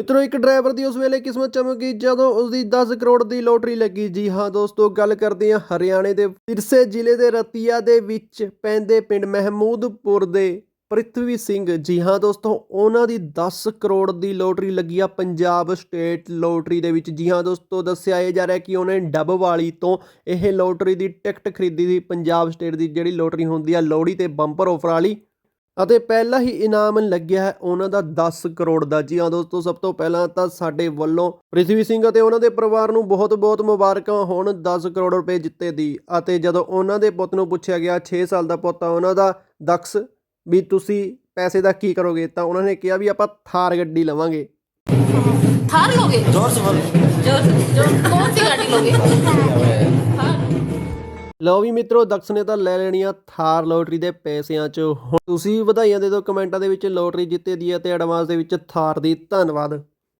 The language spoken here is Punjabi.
ਮਿੱਤਰੋ, ਇੱਕ ਡਰਾਈਵਰ ਦੀ ਉਸ ਵੇਲੇ ਕਿਸਮਤ ਚਮਕੀ ਜਦੋਂ ਉਸ ਦੀ 10 ਕਰੋੜ ਦੀ ਲੋਟਰੀ ਲੱਗੀ। ਜੀ ਹਾਂ ਦੋਸਤੋ, ਗੱਲ ਕਰਦੇ ਹਾਂ ਹਰਿਆਣੇ ਦੇ ਫਿਰਸੇ ਜ਼ਿਲ੍ਹੇ ਦੇ ਰਤੀਆ ਦੇ ਵਿੱਚ ਪੈਂਦੇ ਪਿੰਡ ਮਹਿਮੂਦਪੁਰ ਦੇ ਪ੍ਰਿਥਵੀ ਸਿੰਘ। ਜੀ ਹਾਂ ਦੋਸਤੋ, ਉਹਨਾਂ ਦੀ 10 ਕਰੋੜ ਦੀ ਲੋਟਰੀ ਲੱਗੀ ਆ ਪੰਜਾਬ ਸਟੇਟ ਲੋਟਰੀ ਦੇ ਵਿੱਚ। ਜੀ ਹਾਂ ਦੋਸਤੋ, ਦੱਸਿਆ ਇਹ ਜਾ ਰਿਹਾ ਕਿ ਉਹਨੇ ਡੱਬ ਵਾਲੀ ਤੋਂ ਇਹ ਲੋਟਰੀ ਦੀ ਟਿਕਟ ਖਰੀਦੀ ਸੀ। ਪੰਜਾਬ ਸਟੇਟ ਦੀ ਜਿਹੜੀ ਲੋਟਰੀ ਹੁੰਦੀ ਆ, ਲੋਹੜੀ ਤੇ ਬੰਪਰ ਆਫਰ ਵਾਲੀ ਅਤੇ ਪਹਿਲਾ ਹੀ ਇਨਾਮ ਲੱਗਿਆ ਹੈ ਉਹਨਾਂ ਦਾ 10 ਕਰੋੜ ਦਾ। ਜੀ ਹਾਂ ਦੋਸਤੋ ਸਭ ਤੋਂ ਪਹਿਲਾਂ ਤਾਂ ਸਾਡੇ ਵੱਲੋਂ ਪ੍ਰਿਥਵੀ ਸਿੰਘ ਅਤੇ ਉਹਨਾਂ ਦੇ ਪਰਿਵਾਰ ਨੂੰ ਬਹੁਤ-ਬਹੁਤ ਮੁਬਾਰਕਾਂ ਹੋਣ 10 ਕਰੋੜ ਰੁਪਏ ਜਿੱਤੇ ਦੀ। ਅਤੇ ਜਦੋਂ ਉਹਨਾਂ ਦੇ ਪੁੱਤ ਨੂੰ ਪੁੱਛਿਆ ਗਿਆ 6 ਸਾਲ ਦਾ ਪੁੱਤ ਆ ਉਹਨਾਂ ਦਾ ਦਕਸ ਵੀ ਤੁਸੀਂ ਪੈਸੇ ਦਾ ਕੀ ਕਰੋਗੇ ਤਾਂ ਉਹਨਾਂ ਨੇ ਕਿਹਾ ਵੀ ਆਪਾਂ ਥਾਰ ਗੱਡੀ ਲਵਾਂਗੇ। ਥਾਰ ਲੋਗੇ ਜ਼ੋਰ ਸੇ ਜ਼ੋਰ ਜ਼ੋਰ ਕੌਣ ਗੱਡੀ ਲੋਗੇ ਲਓ ਵੀ ਮਿੱਤਰੋ, ਦਕਸ ਨੇ ਤਾਂ ਲੈ ਲੈਣੀਆਂ ਥਾਰ ਲੋਟਰੀ ਦੇ ਪੈਸਿਆਂ 'ਚ। ਹੁਣ ਤੁਸੀਂ ਵਧਾਈਆਂ ਦੇ ਦਿਓ ਕਮੈਂਟਾਂ ਦੇ ਵਿੱਚ, ਲੋਟਰੀ ਜਿੱਤੇ ਦੀ ਹੈ ਤੇ ਐਡਵਾਂਸ ਦੇ ਵਿੱਚ ਥਾਰ ਦੀ ਧੰਨਵਾਦ।